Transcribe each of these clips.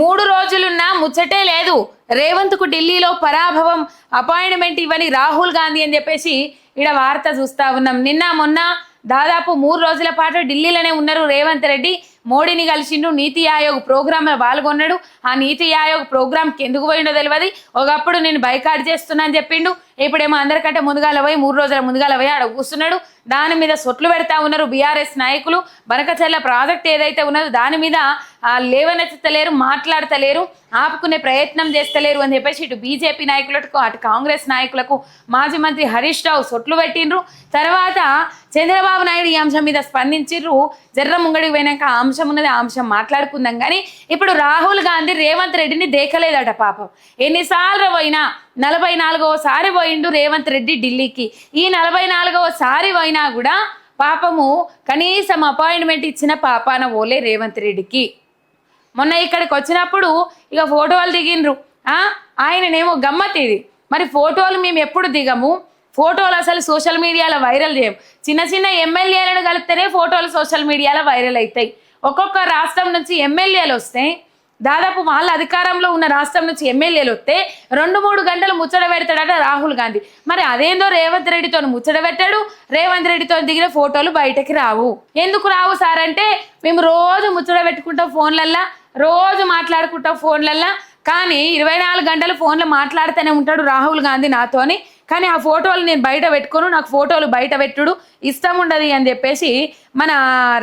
మూడు రోజులున్నా ముచ్చటే లేదు. రేవంత్కు ఢిల్లీలో పరాభవం అపాయింట్మెంట్ ఇవ్వని రాహుల్ గాంధీ అని చెప్పేసి ఇక్కడ వార్త చూస్తా ఉన్నాం. నిన్న మొన్న దాదాపు మూడు రోజుల పాటు ఢిల్లీలోనే ఉన్నారు రేవంత్ రెడ్డి. మోడీని కలిసిండు నీతి ఆయోగ్ ప్రోగ్రాంలో పాల్గొన్నాడు. ఆ నీతి ఆయోగ్ ప్రోగ్రామ్కి ఎందుకు పోయిండో తెలియదు ఒకప్పుడు నేను బైకాట్ చేస్తున్నా అని చెప్పిండు. ఇప్పుడేమో అందరికంటే ముందుగాల పోయి మూడు రోజుల ముందుగాల పోయి ఆడ కూర్చున్నాడు. దాని మీద సొట్లు పెడతా ఉన్నారు బీఆర్ఎస్ నాయకులు. బనకచర్ల ప్రాజెక్ట్ ఏదైతే ఉన్నదో దాని మీద లేవనెత్తలేరు మాట్లాడతలేరు ఆపుకునే ప్రయత్నం చేస్తలేరు అని చెప్పేసి ఇటు బీజేపీ నాయకులకు అటు కాంగ్రెస్ నాయకులకు మాజీ మంత్రి హరీష్ రావు సొట్లు పెట్టిండ్రు. తర్వాత చంద్రబాబు నాయుడు ఈ అంశం మీద స్పందించిర్రు. జర్ర ముంగడికి పోయినాక ఆ అంశం ఉన్నది ఆ అంశం మాట్లాడుకుందాం. కానీ ఇప్పుడు రాహుల్ గాంధీ రేవంత్ రెడ్డిని దేకలేదట పాపం. ఎన్నిసార్లు పోయినా నలభై నాలుగవసారి పోయిండు రేవంత్ రెడ్డి ఢిల్లీకి. ఈ నలభై నాలుగవసారి పోయినా కూడా పాపము కనీసం అపాయింట్మెంట్ ఇచ్చిన పాపాన ఓలే రేవంత్ రెడ్డికి. మొన్న ఇక్కడికి వచ్చినప్పుడు ఇక ఫోటోలు దిగిండ్రు. ఆయననేమో గమ్మత్ ఇది. మరి ఫోటోలు మేము ఎప్పుడు దిగము? ఫోటోలు అసలు సోషల్ మీడియాలో వైరల్ చేయం. చిన్న చిన్న ఎమ్మెల్యేలను కలిపితేనే ఫోటోలు సోషల్ మీడియాలో వైరల్ అవుతాయి ఒక్కొక్క రాష్ట్రం నుంచి ఎమ్మెల్యేలు వస్తాయి దాదాపు వాళ్ళ అధికారంలో ఉన్న రాష్ట్రం నుంచి ఎమ్మెల్యేలు వస్తే రెండు మూడు గంటలు ముచ్చట పెడతాడట రాహుల్ గాంధీ. మరి అదేందో రేవంత్ రెడ్డితో ముచ్చట పెట్టాడు రేవంత్ రెడ్డితో దిగిన ఫోటోలు బయటకి రావు. ఎందుకు రావు సార్ అంటే మేము రోజు ముచ్చట పెట్టుకుంటాం ఫోన్లల్లా రోజు మాట్లాడుకుంటాం ఫోన్లల్లా. కానీ ఇరవై నాలుగు గంటలు ఫోన్లో మాట్లాడుతూనే ఉంటాడు రాహుల్ గాంధీ నాతోని. కానీ ఆ ఫోటోలు నేను బయట పెట్టుకోను నాకు ఫోటోలు బయట పెట్టుడు ఇష్టం ఉండదు అని చెప్పేసి మన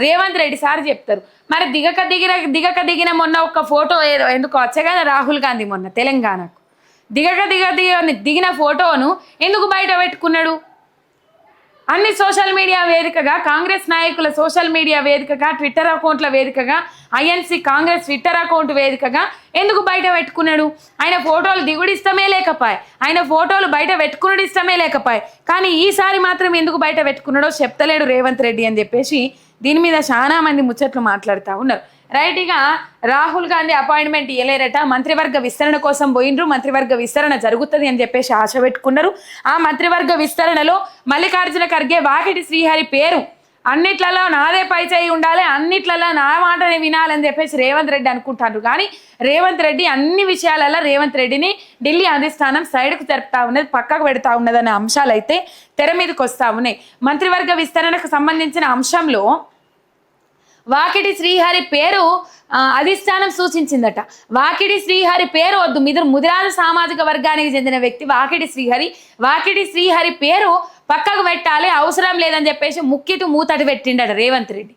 రేవంత్ రెడ్డి సార్ చెప్తారు. మరి దిగక దిగిన దిగక దిగిన మొన్న ఒక ఫోటో ఏదో ఎందుకు వచ్చగానే రాహుల్ గాంధీ మొన్న తెలంగాణకు. దిగక దిగ దిగ దిగిన ఫోటోను ఎందుకు బయట పెట్టుకున్నాడు? అన్ని సోషల్ మీడియా వేదికగా కాంగ్రెస్ నాయకుల సోషల్ మీడియా వేదికగా ట్విట్టర్ అకౌంట్ల వేదికగా ఐఎన్సీ కాంగ్రెస్ ట్విట్టర్ అకౌంట్ వేదికగా ఎందుకు బయట పెట్టుకున్నాడు? ఆయన ఫోటోలు దిగుడు ఇష్టమే లేకపాయ్. ఆయన ఫోటోలు బయట పెట్టుకున్నాడు ఇష్టమే లేకపాయ్. కానీ ఈసారి మాత్రం ఎందుకు బయట పెట్టుకున్నాడో చెప్తలేడు రేవంత్ రెడ్డి అని చెప్పేసి దీని మీద చాలా మంది ముచ్చట్లు మాట్లాడుతూ ఉన్నారు. రైట్ ఇక రాహుల్ గాంధీ అపాయింట్మెంట్ ఇవ్వలేరట మంత్రివర్గ విస్తరణ కోసం పోయిండ్రు. మంత్రివర్గ విస్తరణ జరుగుతుంది అని చెప్పేసి ఆశ పెట్టుకున్నారు. ఆ మంత్రివర్గ విస్తరణలో మల్లికార్జున ఖర్గే వాకిటి శ్రీహరి పేరు. అన్నిట్లలో నాదే పై చేయి ఉండాలి అన్నిట్లలో నా మాటని వినాలని చెప్పేసి రేవంత్ రెడ్డి అనుకుంటారు కానీ రేవంత్ రెడ్డి అన్ని విషయాలలో రేవంత్ రెడ్డిని ఢిల్లీ అధిష్టానం సైడ్కు జరుపుతా ఉన్నది పక్కకు పెడతా ఉన్నదనే అంశాలు అయితే తెర మీదకి వస్తూ ఉన్నాయి. మంత్రివర్గ విస్తరణకు సంబంధించిన అంశంలో వాకిటి శ్రీహరి పేరు అధిష్టానం సూచించిందట. వాకిడి శ్రీహరి పేరు వద్దు. మిదురు ముదిరాజు సామాజిక వర్గానికి చెందిన వ్యక్తి వాకిడి శ్రీహరి. వాకిడి శ్రీహరి పేరు పక్కకు పెట్టాలి అవసరం లేదని చెప్పేసి ముక్కిటి మూతటి పెట్టిండట రేవంత్ రెడ్డి.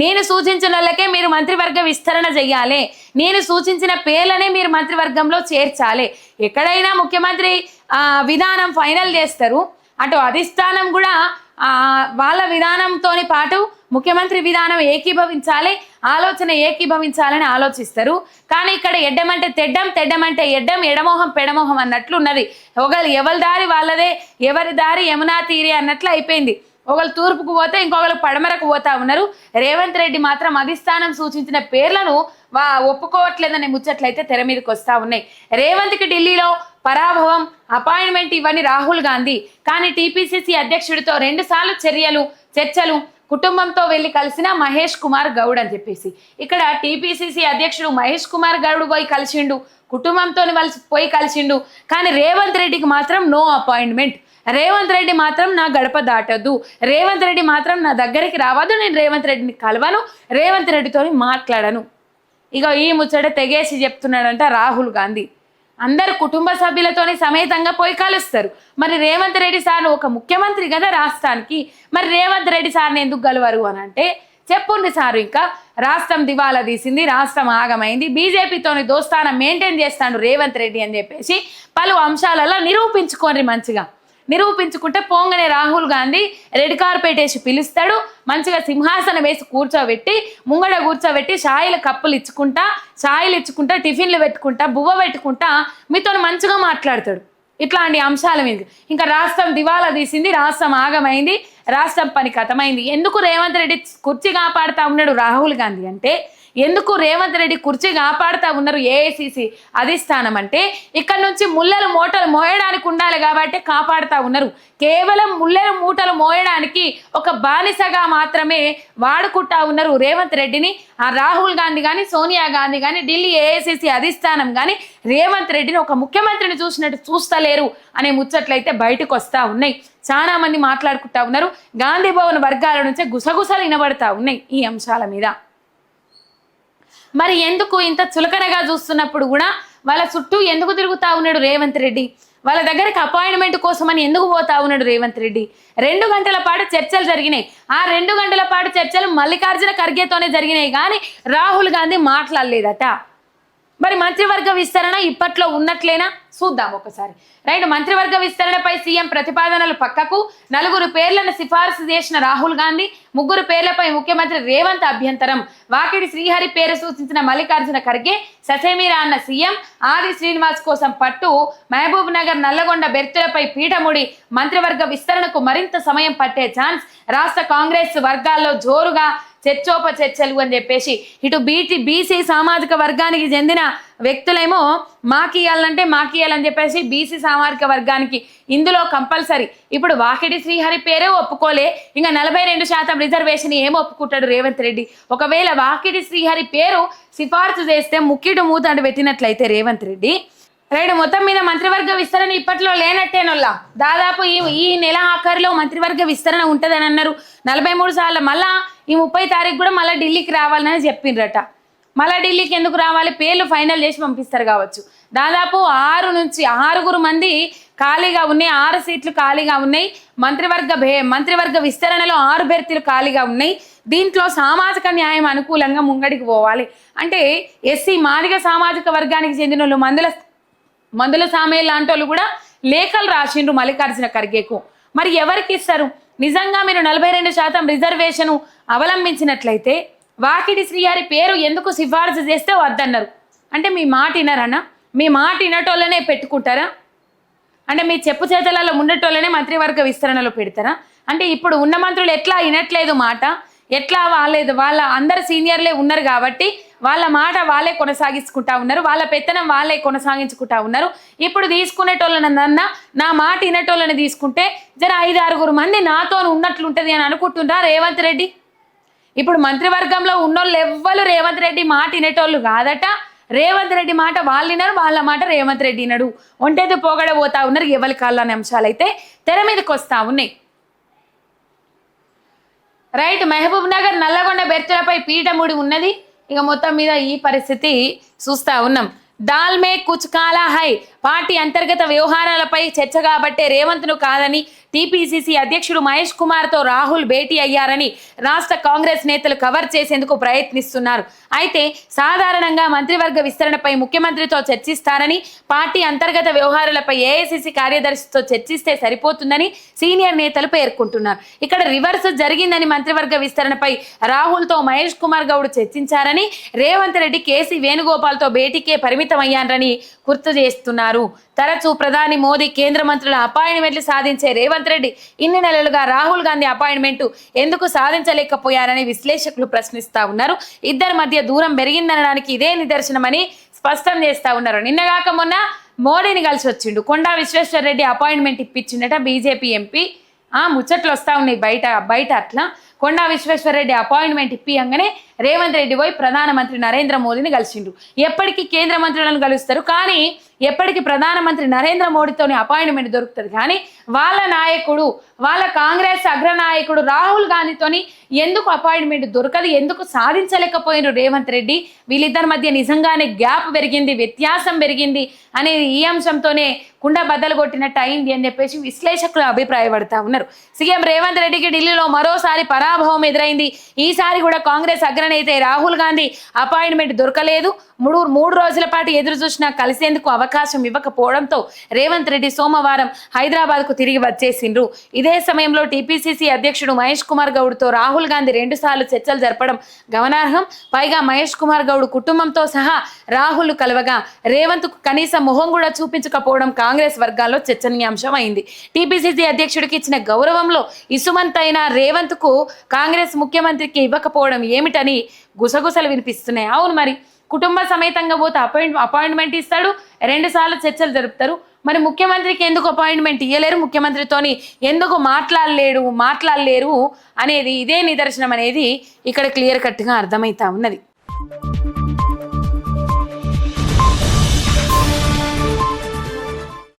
నేను సూచించిన వాళ్ళకే మీరు మంత్రివర్గ విస్తరణ చేయాలి నేను సూచించిన పేర్లనే మీరు మంత్రివర్గంలో చేర్చాలి. ఎక్కడైనా ముఖ్యమంత్రి విధానం ఫైనల్ చేస్తారు. అటు అధిష్టానం కూడా వాళ్ళ విధానంతోని పాటు ముఖ్యమంత్రి విధానం ఏకీభవించాలి ఆలోచన ఏకీభవించాలని ఆలోచిస్తారు. కానీ ఇక్కడ ఎడ్డమంటే తెడ్డం తెడ్డమంటే ఎడ్డం ఎడమోహం పెడమోహం అన్నట్లు ఉన్నది ఒకరు ఎవరి దారి వాళ్ళదే ఎవరి దారి యమునా తీరి అన్నట్లు అయిపోయింది. ఒకరు తూర్పుకు పోతే ఇంకొకరు పడమరకు పోతా ఉన్నారు. రేవంత్ రెడ్డి మాత్రం అధిష్టానం సూచించిన పేర్లను ఒప్పుకోవట్లేదనే ముచ్చట్లయితే తెర మీదకి వస్తా ఉన్నాయి. రేవంత్కి ఢిల్లీలో పరాభవం అపాయింట్మెంట్ ఇవ్వని రాహుల్ గాంధీ. కానీ టీపీసీసీ అధ్యక్షుడితో రెండుసార్లు చర్యలు చర్చలు కుటుంబంతో వెళ్ళి కలిసిన మహేష్ కుమార్ గౌడ్ అని చెప్పేసి. ఇక్కడ టీపీసీసీ అధ్యక్షుడు మహేష్ కుమార్ గౌడ్ పోయి కలిసిండు కుటుంబంతో కలిసి పోయి కలిసిండు. కానీ రేవంత్ రెడ్డికి మాత్రం నో అపాయింట్మెంట్. రేవంత్ రెడ్డి మాత్రం నా గడప దాటద్దు. రేవంత్ రెడ్డి మాత్రం నా దగ్గరికి రావద్దు. నేను రేవంత్ రెడ్డిని కలవను. రేవంత్ రెడ్డితో మాట్లాడను. ఇక ఈ ముచ్చట తెగేసి చెప్తున్నాడంట రాహుల్ గాంధీ. అందరు కుటుంబ సభ్యులతోనే సమేతంగా పోయి కలుస్తారు. మరి రేవంత్ రెడ్డి సార్ ఒక ముఖ్యమంత్రి కదా రాష్ట్రానికి మరి రేవంత్ రెడ్డి సార్ని ఎందుకు గలవరు అని అంటే చెప్పుండి సారు ఇంకా. రాష్ట్రం దివాలా తీసింది రాష్ట్రం ఆగమైంది బీజేపీతోని దోస్తానం మెయింటైన్ చేస్తాడు రేవంత్ రెడ్డి అని చెప్పేసి పలు అంశాలలో నిరూపించుకోండి మంచిగా. నిరూపించుకుంటే పోంగనే రాహుల్ గాంధీ రెడ్ కార్పెట్ వేసి పిలుస్తాడు మంచిగా సింహాసనం వేసి కూర్చోబెట్టి ముంగడ కూర్చోబెట్టి షాయిల కప్పులు ఇచ్చుకుంటా షాయిలు ఇచ్చుకుంటా టిఫిన్లు పెట్టుకుంటా బువ్వ పెట్టుకుంటా మీతో మంచిగా మాట్లాడతాడు. ఇట్లాంటి అంశాల మీద. ఇంకా రాష్ట్రం దివాలా తీసింది రాష్ట్రం ఆగమైంది రాష్ట్రం పని కథమైంది. ఎందుకు రేవంత్ రెడ్డి కుర్చీ కాపాడుతూ ఉన్నాడు రాహుల్ గాంధీ అంటే ఎందుకు రేవంత్ రెడ్డి కుర్చీ కాపాడుతూ ఉన్నారు ఏఐసిసి అధిష్టానం అంటే ఇక్కడ నుంచి ముళ్ళలు మూటలు మోయడానికి ఉండాలి కాబట్టి కాపాడుతూ ఉన్నారు. కేవలం ముల్లెలు మూటలు మోయడానికి ఒక బానిసగా మాత్రమే వాడుకుంటా ఉన్నారు రేవంత్ రెడ్డిని. ఆ రాహుల్ గాంధీ కానీ సోనియా గాంధీ కానీ ఢిల్లీ ఏఐసిసి అధిష్టానం కానీ రేవంత్ రెడ్డిని ఒక ముఖ్యమంత్రిని చూసినట్టు చూస్తలేరు అనే ముచ్చట్లయితే బయటకు వస్తూ ఉన్నాయి. చాలా మంది మాట్లాడుకుంటా ఉన్నారు. గాంధీ భవన్ వర్గాల నుంచే గుసగుసలు వినబడతా ఉన్నాయి ఈ అంశాల మీద. మరి ఎందుకు ఇంత చులకనగా చూస్తున్నప్పుడు కూడా వాళ్ళ చుట్టూ ఎందుకు తిరుగుతా ఉన్నాడు రేవంత్ రెడ్డి? వాళ్ళ దగ్గరికి అపాయింట్మెంట్ కోసమని ఎందుకు పోతా ఉన్నాడు రేవంత్ రెడ్డి? రెండు గంటల పాటు చర్చలు జరిగినాయి. ఆ రెండు గంటల పాటు చర్చలు మల్లికార్జున ఖర్గేతోనే జరిగినాయి కానీ రాహుల్ గాంధీ మాట్లాడలేదట. మరి మంత్రివర్గ విస్తరణ ఇప్పట్లో ఉన్నట్లేనా? చూద్దాం ఒకసారి. రైట్ మంత్రివర్గ విస్తరణపై సీఎం ప్రతిపాదనలు పక్కకు నలుగురు పేర్లను సిఫార్సు చేసిన రాహుల్ గాంధీ ముగ్గురు పేర్లపై ముఖ్యమంత్రి రేవంత్ అభ్యంతరం. వాకిడి శ్రీహరి పేరు సూచించిన మల్లికార్జున ఖర్గే ససేమీరా అన్న సీఎం ఆది శ్రీనివాస్ కోసం పట్టు మహబూబ్ నగర్ నల్లగొండ బెర్తులపై పీఠముడి మంత్రివర్గ విస్తరణకు మరింత సమయం పట్టే ఛాన్స్ రాష్ట్ర కాంగ్రెస్ వర్గాల్లో జోరుగా చర్చోప చర్చలు అని చెప్పేసి ఇటు బీటీ బీసీ సామాజిక వర్గానికి చెందిన వ్యక్తులేమో మాకు ఇవ్వాలంటే మాకు ఇవ్వాలని చెప్పేసి బీసీ సామాజిక వర్గానికి ఇందులో కంపల్సరీ. ఇప్పుడు వాకిడి శ్రీహరి పేరే ఒప్పుకోలే. ఇంకా నలభై రెండు శాతం రిజర్వేషన్ ఏం ఒప్పుకుంటాడు రేవంత్ రెడ్డి? ఒకవేళ వాకిడి శ్రీహరి పేరు సిఫార్సు చేస్తే ముక్కిడు మూతండు పెట్టినట్లయితే రేవంత్ రెడ్డి. రైట్ మొత్తం మీద మంత్రివర్గ విస్తరణ ఇప్పట్లో లేనట్టేనొల్లా. దాదాపు ఈ ఈ నెల ఆఖరిలో మంత్రివర్గ విస్తరణ ఉంటుందని అన్నారు నలభై మూడు సార్లు మళ్ళా ఈ ముప్పై తారీఖు కూడా మళ్ళీ ఢిల్లీకి రావాలని చెప్పిండ్రట మళ్ళా ఢిల్లీకి ఎందుకు రావాలి? పేర్లు ఫైనల్ చేసి పంపిస్తారు కావచ్చు. దాదాపు ఆరు నుంచి ఆరుగురు మంది ఖాళీగా ఉన్నాయి. ఆరు సీట్లు ఖాళీగా ఉన్నాయి. మంత్రివర్గ భే మంత్రివర్గ విస్తరణలో ఆరు భర్తీలు ఖాళీగా ఉన్నాయి. దీంట్లో సామాజిక న్యాయం అనుకూలంగా ముంగడికి పోవాలి. అంటే ఎస్సీ మాదిగ సామాజిక వర్గానికి చెందిన వాళ్ళు మందుల మందుల సామయ్య లాంటి వాళ్ళు కూడా లేఖలు రాసిండ్రు మల్లికార్జున ఖర్గేకు. మరి ఎవరికి ఇస్తారు? నిజంగా మీరు నలభై రెండు శాతం రిజర్వేషన్ అవలంబించినట్లయితే వాకిడి శ్రీహారి పేరు ఎందుకు సిఫార్సు చేస్తే వద్దన్నారు. అంటే మీ మాట వినరనా? మీ మాట వినటోళ్ళనే పెట్టుకుంటారా? అంటే మీ చెప్పు చేతలలో ఉండేటోళ్ళనే మంత్రివర్గ విస్తరణలో పెడతారా? అంటే ఇప్పుడు ఉన్న మంత్రులు ఎట్లా వినట్లేదు మాట? ఎట్లా వాళ్ళేది? వాళ్ళ అందరు సీనియర్లే ఉన్నారు కాబట్టి వాళ్ళ మాట వాళ్ళే కొనసాగించుకుంటా ఉన్నారు. వాళ్ళ పెత్తనం వాళ్ళే కొనసాగించుకుంటా ఉన్నారు. ఇప్పుడు తీసుకునేటోళ్ళనన్నా నా మాట వినేటోళ్ళని తీసుకుంటే జర ఐదు ఆరుగురు మంది నాతో ఉన్నట్లుంటది అని అనుకుంటుండ్రా రేవంత్ రెడ్డి? ఇప్పుడు మంత్రివర్గంలో ఉన్నోళ్ళు ఎవ్వరు రేవంత్ రెడ్డి మాట వినేటోళ్ళు కాదట. రేవంత్ రెడ్డి మాట వాళ్ళు వినరు వాళ్ళ మాట రేవంత్ రెడ్డి వినడు. ఒంటేది పోగడ పోతా ఉన్నారు ఎవరి కాళ్ళని అంశాలు అయితే తెర మీదకి వస్తా ఉన్నాయి. రైట్ మహబూబ్ నగర్ నల్లగొండ బెర్తులపై పీఠముడి ఉన్నది. ఇక మొత్తం మీద ఈ పరిస్థితి చూస్తా ఉన్నాం. దాల్మే కుచ్ కాలా హై. పార్టీ అంతర్గత వ్యవహారాలపై చర్చ కాబట్టే రేవంత్ను కాదని టీపీసీసీ అధ్యక్షుడు మహేష్ కుమార్తో రాహుల్ భేటీ అయ్యారని రాష్ట్ర కాంగ్రెస్ నేతలు కవర్ చేసేందుకు ప్రయత్నిస్తున్నారు. అయితే సాధారణంగా మంత్రివర్గ విస్తరణపై ముఖ్యమంత్రితో చర్చిస్తారని పార్టీ అంతర్గత వ్యవహారాలపై ఏఐసిసి కార్యదర్శితో చర్చిస్తే సరిపోతుందని సీనియర్ నేతలు పేర్కొంటున్నారు. ఇక్కడ రివర్స్ జరిగిందని మంత్రివర్గ విస్తరణపై రాహుల్తో మహేష్ కుమార్ గౌడ్ చర్చించారని రేవంత్ రెడ్డి కేసీ వేణుగోపాల్తో భేటీకే పరిమితమయ్యారని గుర్తు చేస్తున్నారు. తరచూ ప్రధాని మోదీ కేంద్ర మంత్రుల అపాయింట్మెంట్లు సాధించే రేవంత్ రెడ్డి ఇన్ని నెలలుగా రాహుల్ గాంధీ అపాయింట్మెంట్ ఎందుకు సాధించలేకపోయారని విశ్లేషకులు ప్రశ్నిస్తా ఉన్నారు. ఇద్దరి మధ్య దూరం పెరిగిందనడానికి ఇదే నిదర్శనమని స్పష్టం చేస్తా ఉన్నారు. నిన్నగాక మొన్న మోడీని కలిసి వచ్చిండు. కొండా విశ్వేశ్వర రెడ్డి అపాయింట్మెంట్ ఇప్పించిండట బీజేపీ ఎంపీ. ఆ ముచ్చట్లు వస్తా ఉన్నాయి బయట బయట అట్లా. కొండా విశ్వేశ్వర రెడ్డి అపాయింట్మెంట్ ఇప్పియంగానే రేవంత్ రెడ్డి పోయి ప్రధానమంత్రి నరేంద్ర మోదీని కలిసిండు. ఎప్పటికీ కేంద్ర మంత్రులను కలుస్తారు. కానీ ఎప్పటికీ ప్రధానమంత్రి నరేంద్ర మోడీతోని అపాయింట్మెంట్ దొరుకుతుంది. కానీ వాళ్ళ నాయకుడు వాళ్ళ కాంగ్రెస్ అగ్రనాయకుడు రాహుల్ గాంధీతోని ఎందుకు అపాయింట్మెంట్ దొరకదు ఎందుకు సాధించలేకపోయినారు రేవంత్ రెడ్డి? వీళ్ళిద్దరి మధ్య నిజంగానే గ్యాప్ పెరిగింది వ్యత్యాసం పెరిగింది అనేది ఈ అంశంతోనే కుండ బద్దలు కొట్టినట్టు అయింది అని చెప్పేసి విశ్లేషకులు అభిప్రాయపడతా ఉన్నారు. సీఎం రేవంత్ రెడ్డికి ఢిల్లీలో మరోసారి పరాభవం ఎదురైంది. ఈసారి కూడా కాంగ్రెస్ అగ్రనేత రాహుల్ గాంధీ అపాయింట్మెంట్ దొరకలేదు. మూడు మూడు రోజుల పాటు ఎదురు చూసినా కలిసేందుకు అవకాశం అవకాశం ఇవ్వకపోవడంతో రేవంత్ రెడ్డి సోమవారం హైదరాబాద్కు తిరిగి వచ్చేసిండ్రు. ఇదే సమయంలో టీపీసీసీ అధ్యక్షుడు మహేష్ కుమార్ గౌడ్తో రాహుల్ గాంధీ రెండుసార్లు చర్చలు జరపడం గమనార్హం. పైగా మహేష్ కుమార్ గౌడ్ కుటుంబంతో సహా రాహుల్ కలవగా రేవంత్కు కనీసం మొహం కూడా చూపించకపోవడం కాంగ్రెస్ వర్గాల్లో చర్చనీయాంశం అయింది టీపీసీసీ అధ్యక్షుడికి ఇచ్చిన గౌరవంలో ఇసుమంతైన రేవంత్కు కాంగ్రెస్ ముఖ్యమంత్రికి ఇవ్వకపోవడం ఏమిటని గుసగుసలు వినిపిస్తున్నాయి. అవును మరి కుటుంబ సమేతంగా పోతే అపాయింట్ అపాయింట్మెంట్ ఇస్తాడు రెండు సార్లు చర్చలు జరుపుతారు. మరి ముఖ్యమంత్రికి ఎందుకు అపాయింట్మెంట్ ఇవ్వలేరు ముఖ్యమంత్రితోని ఎందుకు మాట్లాడలేడు? మాట్లాడలేరు అనేది ఇదే నిదర్శనం అనేది ఇక్కడ క్లియర్ కట్గా అర్థమవుతా ఉన్నది.